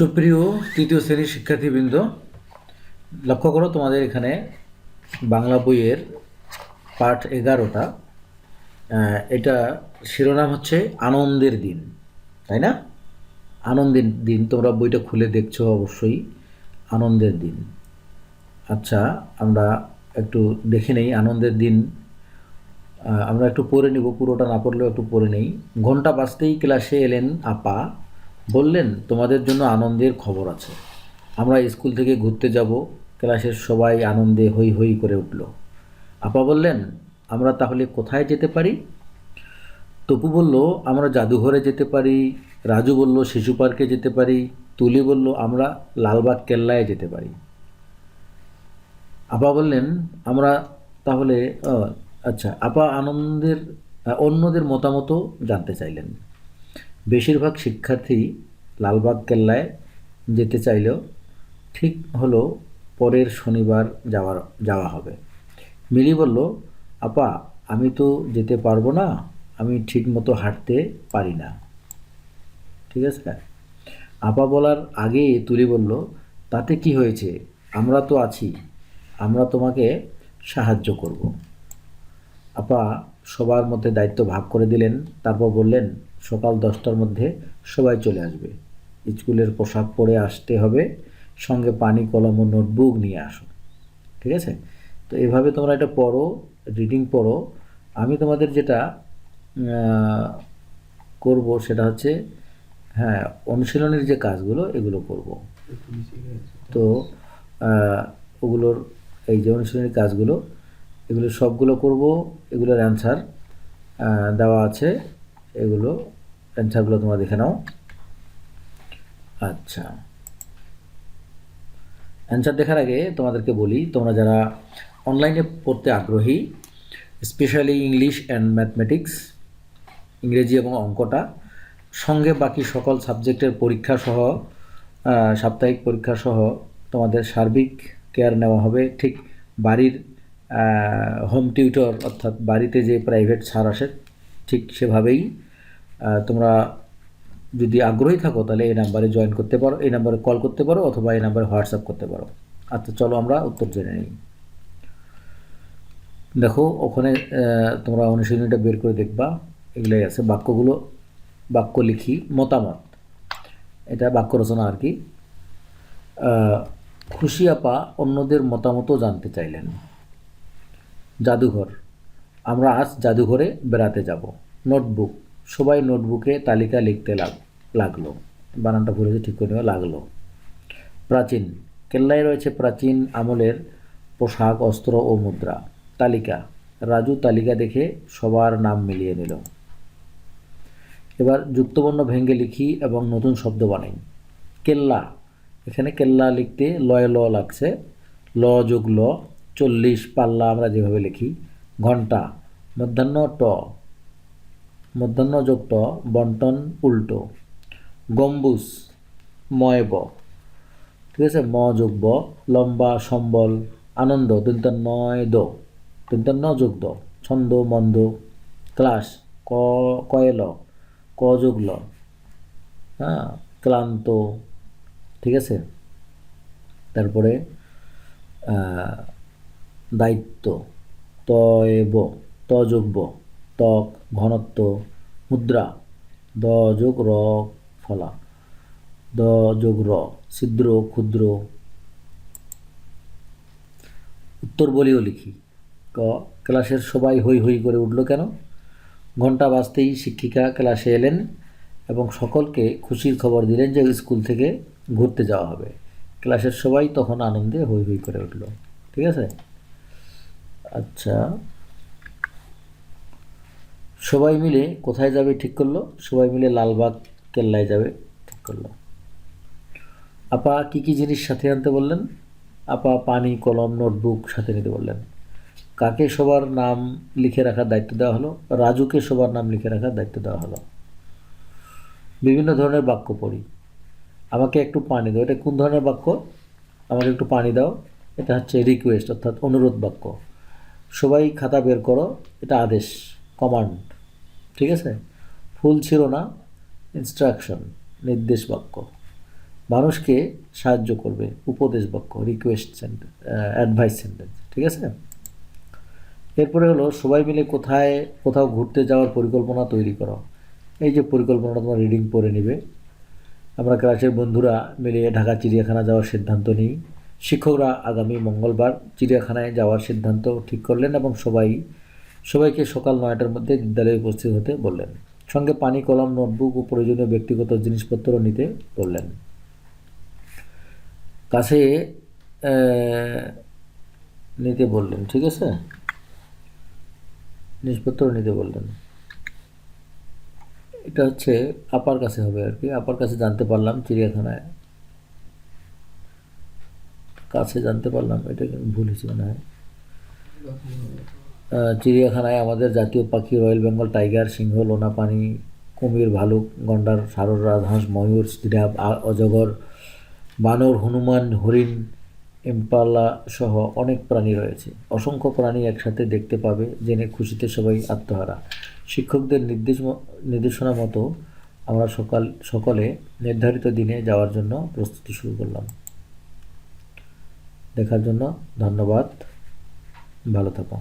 সুপ্রিয় তৃতীয় শ্রেণির শিক্ষার্থীবৃন্দ, লক্ষ্য করো তোমাদের এখানে বাংলা বইয়ের পাঠ এগারোটা। এটা শিরোনাম হচ্ছে আনন্দের দিন, তাই না? আনন্দের দিন, তোমরা বইটা খুলে দেখছ অবশ্যই, আনন্দের দিন। আচ্ছা আমরা একটু দেখে নেই আনন্দের দিন। আমরা একটু পড়ে নিব, পুরোটা না পড়লেও একটু পড়ে নেই। ঘণ্টা বাজতেই ক্লাসে এলেন আপা। বললেন, তোমাদের জন্য আনন্দের খবর আছে। আমরা স্কুল থেকে ঘুরতে যাব। ক্লাসের সবাই আনন্দে হই হই করে উঠল। আপা বললেন, আমরা তাহলে কোথায় যেতে পারি? তপু বলল, আমরা জাদুঘরে যেতে পারি। রাজু বলল, শিশু পার্কে যেতে পারি। তুলি বলল, আমরা লালবাগ কেল্লায় যেতে পারি। আপা বললেন, আমরা তাহলে আচ্ছা। আপা আনন্দের অন্যদের মতামতও জানতে চাইলেন। বেশিরভাগ শিক্ষার্থী লালবাগ কেল্লায় যেতে চাইলেও ঠিক হলো পরের শনিবার যাওয়ার, যাওয়া হবে। মিলি বলল, আপা, আমি তো যেতে পারব না, আমি ঠিক মতো হাঁটতে পারি না। ঠিক আছে? আপা বলার আগে তুলি বলল, তাতে কি হয়েছে? আমরা তো আছি, আমরা তোমাকে সাহায্য করব। আপা সবার মধ্যে দায়িত্ব ভাগ করে দিলেন, তারপর বললেন সকাল দশটার মধ্যে সবাই চলে আসবে। স্কুলের পোশাক পরে আসতে হবে, সঙ্গে পানি, কলম ও নোটবুক নিয়ে আসো। ঠিক আছে? তো এভাবে তোমরা এটা পড়ো রিডিং পড়ো। আমি তোমাদের যেটা করব সেটা হচ্ছে হ্যাঁ অনুশীলনের যে কাজগুলো, এগুলো করব। তো ওগুলোর, এই যে অনুশীলনের কাজগুলো, এগুলো সবগুলো করব, এগুলোর অ্যান্সার দেওয়া আছে। এগুলো অ্যান্সারগুলো তোমরা দেখে নাও। আচ্ছা। অ্যান্সার দেখার আগে তোমাদেরকে বলি, তোমরা যারা অনলাইনে পড়তে আগ্রহী স্পেশালি ইংলিশ অ্যান্ড ম্যাথমেটিক্স ইংরেজি এবং অঙ্কটা, সঙ্গে বাকি সকল সাবজেক্টের পরীক্ষা সহ সাপ্তাহিক পরীক্ষা সহ তোমাদের সার্বিক কেয়ার নেওয়া হবে। ঠিক বাড়ির হোম টিউটর অর্থাৎ বাড়িতে যে প্রাইভেট স্যার আসে ঠিক সেভাবেই তোমরা যদি আগ্রহী থাকো তাহলে এই নাম্বারে জয়েন করতে পারো, এই নাম্বারে কল করতে পারো অথবা এই নাম্বারে হোয়াটসঅ্যাপ করতে পারো। আচ্ছা চলো আমরা উত্তর জেনে নিই। দেখো, ওখানে তোমরা অনুশীলনীটা বের করে দেখবা। এগুলোই আছে বাক্যগুলো, বাক্য লিখি, মতামত। এটা বাক্য রচনা আর কি। খুশি আপা অন্যদের মতামতও জানতে চাইলেন। জাদুঘর। আমরা আজ জাদুঘরে বেড়াতে যাব। নোটবুক। সবাই নোটবুকে তালিকা লিখতে লাগ, লাগল। বানানটা ভুলে ঠিক করে নেওয়া লাগল। প্রাচীন। কেল্লায় রয়েছে প্রাচীন আমলের পোশাক, অস্ত্র ও মুদ্রা। তালিকা। রাজু তালিকা দেখে সবার নাম মিলিয়ে নিল। এবার যুক্তবর্ণ ভেঙ্গে লিখি এবং নতুন শব্দ বানাই। কেল্লা। এখানে কেল্লা লিখতে লয় ল লাগছে। ল যোগ ল, চল্লিশ পাল্লা আমরা যেভাবে লিখি। ঘণ্টা। মধ্যাহ্ন ট মধ্যাহ্ন যোগ ট বন্টন উল্টো। গম্বুজ ময় ব ঠিক আছে? ম যোগ ব লম্বা, সম্বল, আনন্দ দন্তান্নয় দ দন্তান্ন যোগ দ ছন্দ, মন্দ। ক্লাস, ক, কয়েল, ক যোগ ল হ্যাঁ? ক্লান্ত। ঠিক আছে? তারপরে দায়িত্ব, তয়েব। যোগ ব। ত্বক ঘনত্ব, মুদ্রা। দ যোগ র, ফলা। দ যোগ র, ছিদ্র, ক্ষুদ্র। উত্তর বলিও লিখি। ক, ক্লাসের সবাই হই হই করে উঠল কেন? ঘণ্টা বাজতেই শিক্ষিকা ক্লাসে এলেন এবং সকলকে খুশির খবর দিলেন যে স্কুল থেকে ঘুরতে যাওয়া হবে। ক্লাসের সবাই তখন আনন্দে হই হই করে উঠল। ঠিক আছে? আচ্ছা সবাই মিলে কোথায় যাবে ঠিক করল? সবাই মিলে লালবাগ কেল্লায় যাবে ঠিক করল। আপা কি কি জিনিস সাথে আনতে বললেন? আপা পানি, কলম, নোটবুক সাথে নিতে বললেন। কাকে সবার নাম লিখে রাখার দায়িত্ব দেওয়া হলো? রাজুকে সবার নাম লিখে রাখার দায়িত্ব দেওয়া হলো। বিভিন্ন ধরনের বাক্য পড়ি। আমাকে একটু পানি দাও। এটা কোন ধরনের বাক্য? আমাকে একটু পানি দাও। এটা হচ্ছে রিকোয়েস্ট অর্থাৎ অনুরোধ বাক্য। সবাই খাতা বের করো। এটা আদেশ কমান্ড ঠিক আছে? ফুল ছিল না। ইনস্ট্রাকশন নির্দেশ বাক্য। মানুষকে সাহায্য করবে, উপদেশ বাক্য রিকোয়েস্ট সেন্টেন্স অ্যাডভাইস সেন্টেন্স ঠিক আছে? এরপরে হলো, সবাই মিলে কোথায়, কোথাও ঘুরতে যাওয়ার পরিকল্পনা তৈরি করো। এই যে পরিকল্পনাটা তোমার রিডিং পড়ে নিবে। আমরা ক্লাসের বন্ধুরা মিলে ঢাকা চিড়িয়াখানা যাওয়ার সিদ্ধান্ত নিই। শিক্ষকরা আগামী মঙ্গলবার চিড়িয়াখানায় যাওয়ার সিদ্ধান্ত ঠিক করলেন এবং সবাই সবাইকে সকাল নয়টার মধ্যে বিদ্যালয়ে উপস্থিত হতে বললেন। সঙ্গে পানি, কলম, নোটবুক ও প্রয়োজনীয় ব্যক্তিগত জিনিসপত্র নিতে বললেন। কাছে নিতে বললেন, ঠিক আছে? জিনিসপত্র নিতে বললেন। এটা হচ্ছে আপার কাছে হবে আর কি। আপার কাছে জানতে পারলাম চিড়িয়াখানায়। কাছে জানতে পারলাম, এটা ভুল হয়েছে মনে হয়। চিড়িয়াখানায় আমাদের জাতীয় পাখি রয়্যাল বেঙ্গল টাইগার, সিংহ লোনা পানি কুমির, ভালুক, গন্ডার, সারর রাজহাঁস, ময়ূর জিরাফ অজগর, বানর, হনুমান, হরিণ, ইম্পালা সহ অনেক প্রাণী রয়েছে। অসংখ্য প্রাণী একসাথে দেখতে পাবে, জেনে খুশিতে সবাই আত্মহারা। শিক্ষকদের নির্দেশ নির্দেশনা মতো আমরা সকাল, সকলে নির্ধারিত দিনে যাওয়ার জন্য প্রস্তুতি শুরু করলাম। দেখার জন্য ধন্যবাদ। ভালো থাকো।